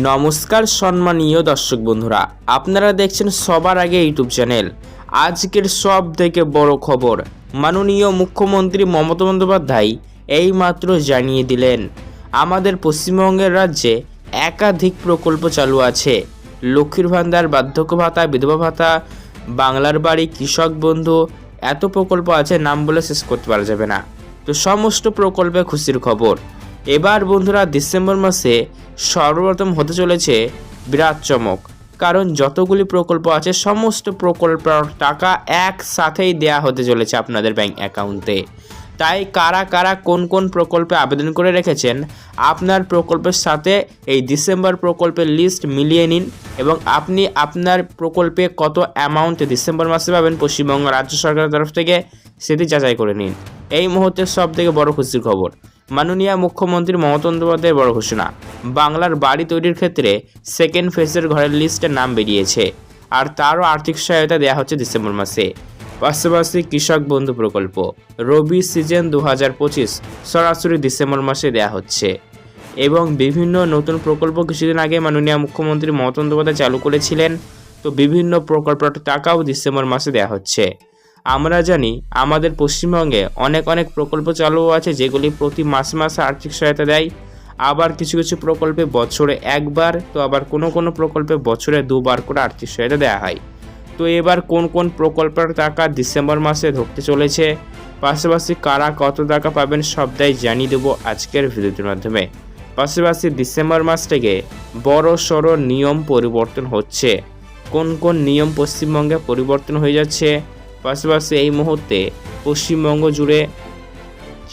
নমস্কার সম্মানীয় দর্শক বন্ধুরা, আপনারা দেখছেন সবার আগে ইউটিউব চ্যানেল। আজকের সব থেকে বড় খবর, মাননীয় মুখ্যমন্ত্রী মমতা বন্দ্যোপাধ্যায় এইমাত্র জানিয়ে দিলেন, আমাদের পশ্চিমবঙ্গের রাজ্যে একাধিক প্রকল্প চালু আছে। লক্ষ্মীর ভান্ডার, বার্ধক্য ভাতা, বিধবা ভাতা, বাংলার বাড়ি, কৃষক বন্ধু, এত প্রকল্প আছে, নাম বলে শেষ করতে পারা যাবে না। তো সমস্ত প্রকল্পে খুশির খবর। এবার বন্ধুরা ডিসেম্বর মাসে সর্বপ্রথম হতে চলেছে বিরাট চমক। কারণ যতগুলি প্রকল্প আছে, সমস্ত প্রকল্পের টাকা একসাথেই দেয়া হতে চলেছে আপনাদের ব্যাংক অ্যাকাউন্টে তাই কারা কারা কোন কোন প্রকল্পে আবেদন করে রেখেছেন, আপনার প্রকল্পের সাথে এই ডিসেম্বর প্রকল্পের লিস্ট মিলিয়ে নিন এবং আপনি আপনার প্রকল্পে কত অ্যামাউন্ট ডিসেম্বর মাসে পাবেন, পশ্চিমবঙ্গ রাজ্য সরকারের তরফ থেকে সেটি যাচাই করে নিন। এই মুহূর্তের সব থেকে বড় খুশির খবর মাননীয় মুখ্যমন্ত্রী মমতা বন্দ্যোপাধ্যায়ের বড় ঘোষণা। বাংলার বাড়ি তৈরির ক্ষেত্রে সেকেন্ড ফেজের ঘরের লিস্টের নাম বেরিয়েছে। আর তারও আর্থিক সহায়তা দেওয়া হচ্ছে ডিসেম্বর মাসে। পাশাপাশি কৃষক বন্ধু প্রকল্প, রবি সিজন দু হাজার পঁচিশ সরাসরি ডিসেম্বর মাসে দেওয়া হচ্ছে। এবং বিভিন্ন নতুন প্রকল্প কিছুদিন আগে মাননীয় মুখ্যমন্ত্রী মমতা বন্দ্যোপাধ্যায় চালু করেছিলেন। তো বিভিন্ন প্রকল্পের টাকাও ডিসেম্বর মাসে দেওয়া হচ্ছে। আমরা জানি আমাদের পশ্চিমবঙ্গে অনেক অনেক প্রকল্প চালু আছে যেগুলি প্রতি মাসে মাসে আর্থিক সহায়তা দেয়। আবার কিছু কিছু প্রকল্পে বছরে একবার তো আবার কোনো কোনো প্রকল্পে বছরে দুবার করে আর্থিক সহায়তা দেওয়া হয়। তো এবার কোন কোন প্রকল্পের টাকা ডিসেম্বর মাসে ঢুকতে চলেছে? পাশাপাশি কারা কত টাকা পাবেন সবটাই জানিয়ে দেবো আজকের ভিডিওটির মাধ্যমে। পাশাপাশি ডিসেম্বর মাস থেকে বড় সড়ো নিয়ম পরিবর্তন হচ্ছে। কোন কোন নিয়ম পশ্চিমবঙ্গে পরিবর্তন হয়ে যাচ্ছে? পাশাপাশি এই মুহূর্তে পশ্চিমবঙ্গ জুড়ে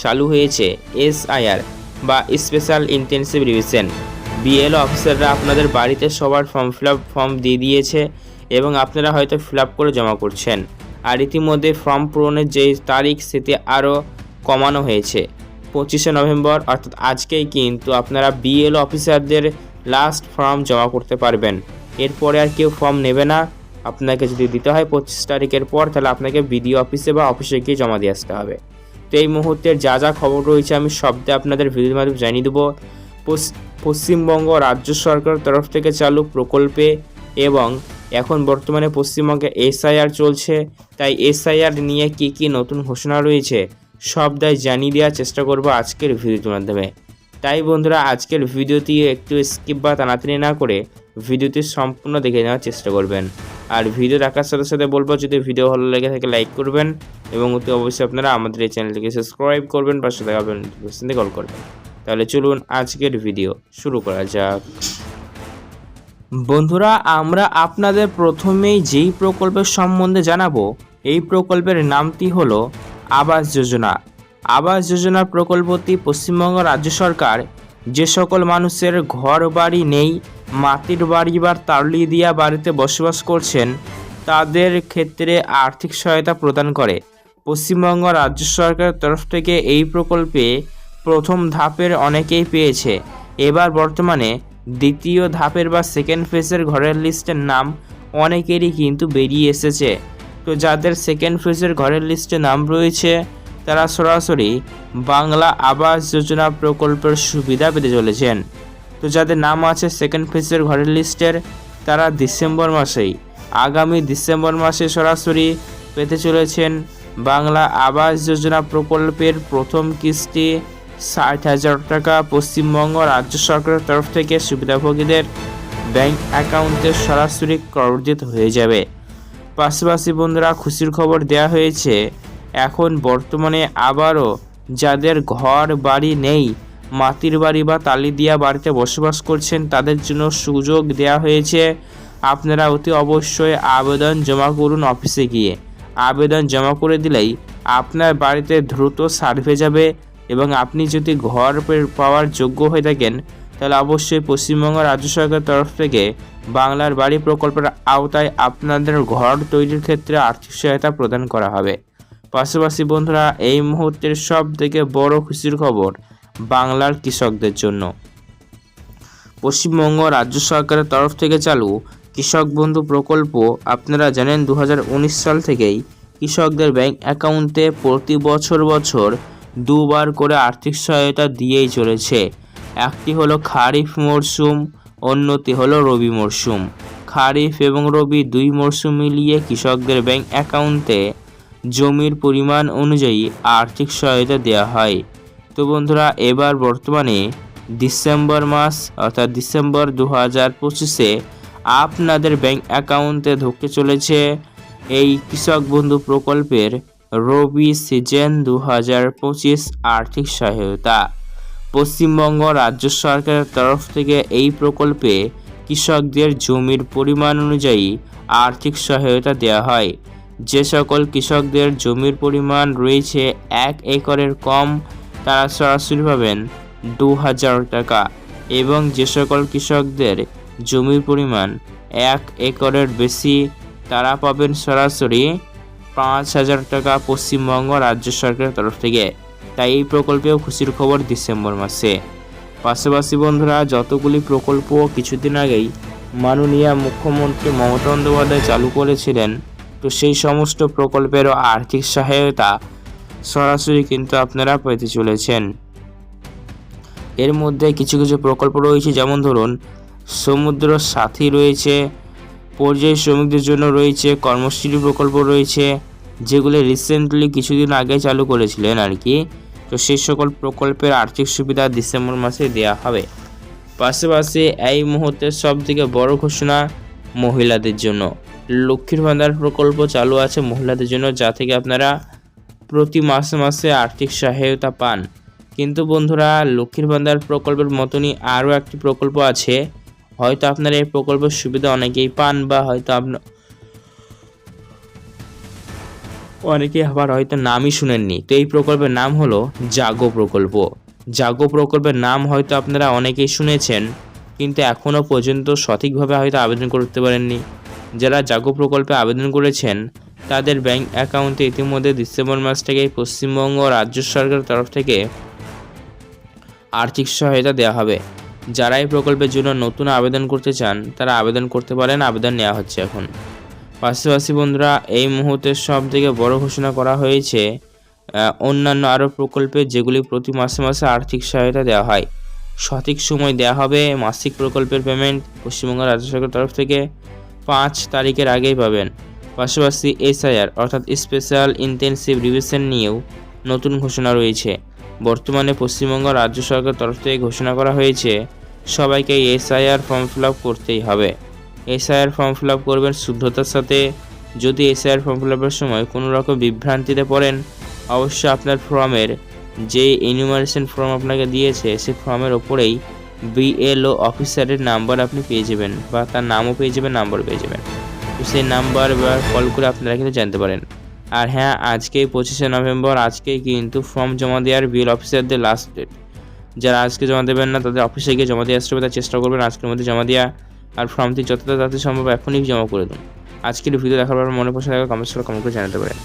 চালু হয়েছে এসআইআর বা স্পেশাল ইন্টেন্সিভ রিভিশন। বিএল অফিসাররা আপনাদের বাড়িতে সবার ফর্ম ফিল ফর্ম দিয়ে দিয়েছে এবং আপনারা হয়তো ফিল করে জমা করছেন। আর ইতিমধ্যে ফর্ম পূরণের যে তারিখ সেটি আরও কমানো হয়েছে। পঁচিশে নভেম্বর, অর্থাৎ আজকেই কিন্তু আপনারা বিএল অফিসারদের লাস্ট ফর্ম জমা করতে পারবেন। এরপরে আর কেউ ফর্ম নেবে না। আপনাকে যদি দিতে হয় পঁচিশ তারিখের পর, তাহলে আপনাকে বিডিও অফিসে বা অফিসে গিয়ে জমা দিয়ে আসতে হবে। তো এই মুহূর্তের যা যা খবর রয়েছে, আমি সবটা আপনাদের ভিডিওর মাধ্যমে জানিয়ে দেবো। পশ্চিমবঙ্গ রাজ্য সরকারের তরফ থেকে চালু প্রকল্পে এবং এখন বর্তমানে পশ্চিমবঙ্গে এসআইআর চলছে। তাই এসআইআর নিয়ে কি কি নতুন ঘোষণা রয়েছে, সবটাই জানিয়ে দেওয়ার চেষ্টা করব আজকের ভিডিওটির মাধ্যমে। তাই বন্ধুরা, আজকের ভিডিওটি একটু স্কিপ বা তাড়াতাড়ি না করে ভিডিওটি সম্পূর্ণ দেখে নেওয়ার চেষ্টা করবেন। আর ভিডিও দেখার সাথে সাথে বলব, যদি ভিডিও ভালো লেগে থাকে লাইক করবেন। এবং অতি অবশ্যই আপনারা আমাদের এই চ্যানেলটিকে সাবস্ক্রাইব করবেন, পাশে থাকা বেল কল করবেন। তাহলে চলুন আজকের ভিডিও শুরু করা যাক। বন্ধুরা, আমরা আপনাদের প্রথমেই যেই প্রকল্পের সম্বন্ধে জানাব, এই প্রকল্পের নামটি হলো আবাস যোজনা। আবাস যোজনা প্রকল্পটি পশ্চিমবঙ্গ রাজ্য সরকার যে সকল মানুষের ঘর বাড়ি নেই মাটির বাড়ি বা তারলি দিয়া বাড়িতে বসবাস করছেন, তাদের ক্ষেত্রে আর্থিক সহায়তা প্রদান করে। পশ্চিমবঙ্গ রাজ্য সরকারের তরফ থেকে এই প্রকল্পে প্রথম ধাপের অনেকেই পেয়েছে। এবার বর্তমানে দ্বিতীয় ধাপের বা সেকেন্ড ফেজের ঘরের লিস্টের নাম অনেকেরই কিন্তু বেরিয়ে এসেছে। তো যাদের সেকেন্ড ফেজের ঘরের লিস্টে নাম রয়েছে, তারা সরাসরি বাংলা আবাস যোজনা প্রকল্পের সুবিধা পেতে চলেছেন। তো যাদের নাম আছে সেকেন্ড ফেজের ঘরের লিস্টের তারা ডিসেম্বর মাসেই, আগামী ডিসেম্বর মাসে সরাসরি পেতে চলেছেন বাংলা আবাস যোজনা প্রকল্পের প্রথম কিস্তি ষাট হাজার টাকা। পশ্চিমবঙ্গ রাজ্য সরকারের তরফ থেকে সুবিধাভোগীদের ব্যাংক অ্যাকাউন্টে সরাসরি ক্রডিত হয়ে যাবে। পাশাপাশি বন্ধুরা, খুশির খবর দেওয়া হয়েছে, এখন বর্তমানে আবারও যাদের ঘর বাড়ি নেই মাটির বাড়ি বা তালি দিয়া বাড়িতে বসবাস করছেন, তাদের জন্য সুযোগ দেওয়া হয়েছে। আপনারা অতি অবশ্যই আবেদন জমা করুন অফিসে গিয়ে। আবেদন জমা করে দিলেই আপনার বাড়িতে দ্রুত সার্ভে যাবে এবং আপনি যদি ঘর পাওয়ার যোগ্য হয়ে থাকেন, তাহলে অবশ্যই পশ্চিমবঙ্গ রাজ্য সরকারের তরফ থেকে বাংলার বাড়ি প্রকল্পের আওতায় আপনাদের ঘর তৈরির ক্ষেত্রে আর্থিক সহায়তা প্রদান করা হবে। পাশাপাশি বন্ধুরা, এই মুহূর্তের সব থেকে বড় খুশির খবর বাংলার কৃষকদের জন্য। পশ্চিমবঙ্গ রাজ্য সরকারের তরফ থেকে চালু কৃষক বন্ধু প্রকল্প আপনারা জানেন দু হাজার উনিশ সাল থেকেই কৃষকদের ব্যাংক অ্যাকাউন্টে প্রতি বছর বছর দুবার করে আর্থিক সহায়তা দিয়েই চলেছে। একটি হলো খারিফ মরশুম অন্যটি হলো রবি মরশুম খারিফ এবং রবি দুই মরশুম মিলিয়ে কৃষকদের ব্যাংক অ্যাকাউন্টে জমির পরিমাণ অনুযায়ী আর্থিক সহায়তা দেওয়া হয়। তো বন্ধুরা, এবার বর্তমানে ডিসেম্বর মাস, অর্থাৎ ডিসেম্বর দু হাজার পঁচিশে আপনাদের ব্যাংক অ্যাকাউন্টে ঢুকতে চলেছে এই কৃষক বন্ধু প্রকল্পের রবি সিজন দু হাজার পঁচিশ আর্থিক সহায়তা। পশ্চিমবঙ্গ রাজ্য সরকারের তরফ থেকে এই প্রকল্পে কৃষকদের জমির পরিমাণ অনুযায়ী আর্থিক সহায়তা দেওয়া হয়। যে সকল কৃষকদের জমির পরিমাণ রয়েছে এক একরের কম তারা সরাসরি পাবেন দু হাজার টাকা এবং যে সকল কৃষকদের জমির পরিমাণ এক একরের বেশি, তারা পাবেন সরাসরি পাঁচ হাজার টাকা পশ্চিমবঙ্গ রাজ্য সরকারের তরফ থেকে। তাই এই প্রকল্পেও খুশির খবর ডিসেম্বর মাসে। পাশাপাশি বন্ধুরা, যতগুলি প্রকল্প কিছুদিন আগেই মাননীয় মুখ্যমন্ত্রী মমতা বন্দ্যোপাধ্যায় চালু করেছিলেন, তো সেই সমস্ত প্রকল্পেরও আর্থিক সহায়তা সরাসরি কিন্তু আপনারা পেতে চলেছেন। এর মধ্যে কিছু কিছু প্রকল্প রয়েছে, যেমন ধরুন, সমুদ্র সাথী রয়েছে, পর্যায় শ্রমিকদের জন্য রয়েছে কর্মশ্রী প্রকল্প রয়েছে, যেগুলো রিসেন্টলি কিছুদিন আগে চালু করেছিলেন আর কি। তো সেই সকল প্রকল্পের আর্থিক সুবিধা ডিসেম্বর মাসে দেওয়া হবে। পাশাপাশি এই মুহূর্তের সব থেকে বড় ঘোষণা মহিলাদের জন্য। লক্ষ্মীর ভান্ডার প্রকল্প চালু আছে মহিলাদের জন্য, যা থেকে আপনারা প্রতি মাসে মাসে আর্থিক সহায়তা পান। কিন্তু বন্ধুরা, লক্ষ্মীর ভান্ডার প্রকল্পের মতনই আরও একটি প্রকল্প আছে। হয়তো আপনারা এই প্রকল্পের সুবিধা অনেকেই পান বা হয়তো আপনার অনেকে আবার হয়তো নামই শুনেননি। তো এই প্রকল্পের নাম হলো জাগো প্রকল্প। জাগো প্রকল্পের নাম হয়তো আপনারা অনেকেই শুনেছেন, কিন্তু এখনও পর্যন্ত সঠিকভাবে হয়তো আবেদন করতে পারেননি। যারা জাগো প্রকল্পে আবেদন করেছেন তাদের ব্যাংক অ্যাকাউন্টে ইতিমধ্যে ডিসেম্বর মাস থেকে পশ্চিমবঙ্গ রাজ্য সরকারের তরফ থেকে আর্থিক সহায়তা দেওয়া হবে। যারা এই প্রকল্পের জন্য নতুন আবেদন করতে চান, তারা আবেদন করতে পারেন, আবেদন নেওয়া হচ্ছে এখন। পাশাপাশি বন্ধুরা, এই মুহূর্তে সব থেকে বড় ঘোষণা করা হয়েছে অন্যান্য আরও প্রকল্পে যেগুলি প্রতি মাসে মাসে আর্থিক সহায়তা দেওয়া হয়। সঠিক সময় দেওয়া হবে, মাসিক প্রকল্পের পেমেন্ট পশ্চিমবঙ্গ রাজ্য সরকারের তরফ থেকে পাঁচ তারিখের আগেই পাবেন। পাশাপাশি এসআইআর, অর্থাৎ স্পেশাল ইন্টেনসিভ রিভিশন নিয়েও নতুন ঘোষণা রয়েছে। বর্তমানে পশ্চিমবঙ্গ রাজ্য সরকারের তরফ থেকে ঘোষণা করা হয়েছে, সবাইকে এসআইআর ফর্ম ফিল করতেই হবে। এসআইআর ফর্ম ফিল করবেন শুদ্ধতার সাথে। যদি এসআইআর ফর্ম ফিল সময় কোনো রকম বিভ্রান্তিতে পড়েন, অবশ্যই আপনার ফর্মের যে ইনিউমারেশন ফর্ম আপনাকে দিয়েছে সেই ফর্মের ওপরেই বিএলও অফিসারের নাম্বার আপনি পেয়ে যাবেন বা তার নামও পেয়ে যাবেন নাম্বার পেয়ে যাবেন। সেই নাম্বার বা কল করে আপনারা কিন্তু জানতে পারেন। আর হ্যাঁ আজকেই পঁচিশে নভেম্বর, আজকেই কিন্তু ফর্ম জমা দেওয়ার বিল অফিসারদের লাস্ট ডেট যারা আজকে জমা দেবেন না, তাদের অফিসে গিয়ে জমা দিয়ে আসতে হবে চেষ্টা করবেন আজকের মধ্যে জমা দেওয়া। আর ফর্মটি যতটা তাড়াতাড়ি সম্ভব এখনই জমা করে দিন। আজকের ভিডিও দেখার পর মনে পছন্দ কমেন্টস করে কমেন্ট করে জানাতে পারেন।